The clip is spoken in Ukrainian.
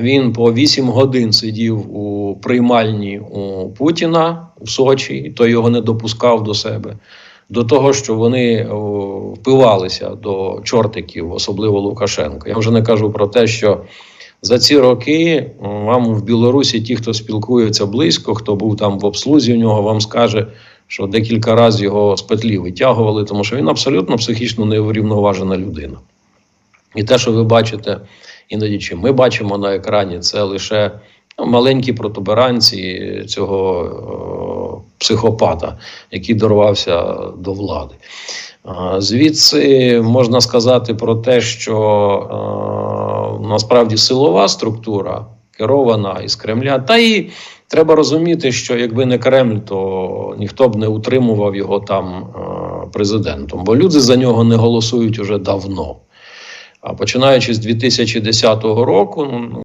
Він по 8 годин сидів у приймальні у Путіна в Сочі, і той його не допускав до себе. До того, що вони впивалися до чортиків, особливо Лукашенка. Я вже не кажу про те, що за ці роки вам в Білорусі ті, хто спілкується близько, хто був там в обслузі в нього, вам скаже, що декілька разів його з петлі витягували, тому що він абсолютно психічно неврівноважена людина. І те, що ви бачите іноді, чи ми бачимо на екрані, це лише ну, маленькі протуберанці цього о, психопата, який дорвався до влади. Звідси можна сказати про те, що е, насправді силова структура керована із Кремля, та і треба розуміти, що якби не Кремль, то ніхто б не утримував його там президентом, бо люди за нього не голосують уже давно. А починаючи з 2010 року, ну